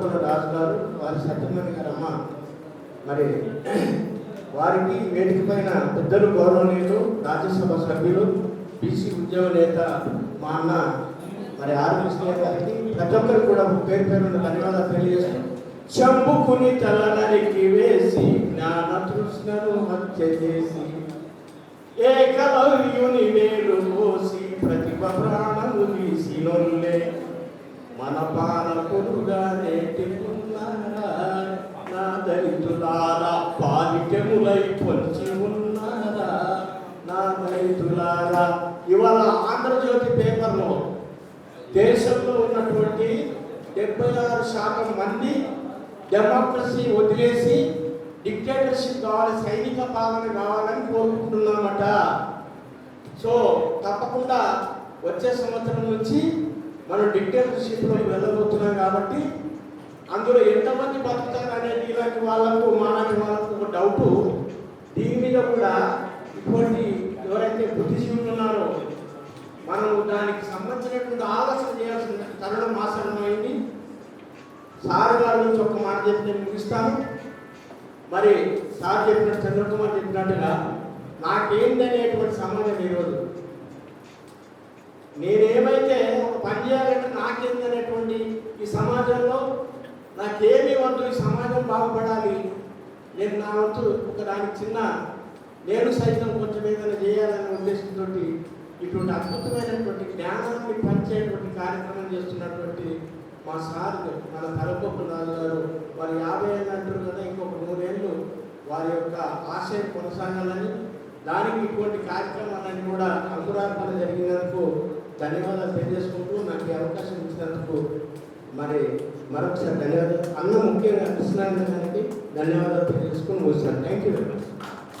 కల్వకుల రాజుగారు వారి సత్యమణి గారు అమ్మ. మరి వారికి వేదిక పైన పెద్దలు గౌరవనీయులు రాజ్యసభ సభ్యులు బీసీ ఉద్యమ నేత మా అన్న మరి ఆర్ గారికి ప్రతి ఒక్కరికి కూడా పేరు పేరు ధన్యవాదాలు తెలియజేస్తాం చంపుకుని తలనరికి వేసి జ్ఞాన తృష్ణను హత్య చేసి ఏకలవ్యుని వేలు పోసి ప్రతిభ ప్రాణము తీసినొల్లే ఆంధ్రజ్యోతి పేపర్లో దేశంలో ఉన్నటువంటి డెబ్బై ఆరు శాతం మంది డెమోక్రసీ వదిలేసి డిక్టేటర్షిప్ కావాలి సైనిక పాలన కావాలని కోరుకుంటున్నామట సో తప్పకుండా వచ్చే సంవత్సరం నుంచి మనం డిక్టేటర్షిప్లోకి వెళ్ళబోతున్నాం కాబట్టి అందులో ఎంతమంది బతుకుతారు అనేది ఇలాంటి వాళ్ళకు మాలాంటి వాళ్ళకు ఒక డౌట్. దీని మీద కూడా ఇటువంటి ఎవరైతే బుద్ధిజీవులు సార్ గారి నుంచి ఒక మాట చెప్పి నేను ముగిస్తాను. మరి సార్ చెప్పినట్టు చంద్రకుమార్ చెప్పినట్టుగా నాకేందనేటువంటి సమాజం ఈరోజు నేనేమైతే ఒక పని చేయాలంటే నాకేందనేటువంటి ఈ సమాజంలో నాకేమి వద్దు ఈ సమాజం బాగుపడాలి. నేను నా వంతు ఒక దానికి చిన్న నేను సైతం కొంచెం ఏదైనా చేయాలనే ఉద్దేశంతో ఇటువంటి అద్భుతమైనటువంటి జ్ఞానాన్ని పంచేటువంటి కార్యక్రమం చేస్తున్నటువంటి మా సార్ మన తలకొప్పు నాన్నగారు గారు వారు యాభై ఏళ్ళు అంటారు కదా ఇంకొక నూరేళ్ళు వారి యొక్క ఆశయం కొనసాగాలని దానికి ఇటువంటి కార్యక్రమాలన్నీ కూడా అంకురార్పణ జరిగినందుకు ధన్యవాదాలు తెలియజేసుకుంటూ నాకు ఈ అవకాశం ఇచ్చినందుకు మరి మరొకసారి ధన్యవాదాలు. అన్న ముఖ్యంగా కృష్ణానంద గారికి ధన్యవాదాలు తెలియజేసుకుని ముగిస్తాను. Thank you very much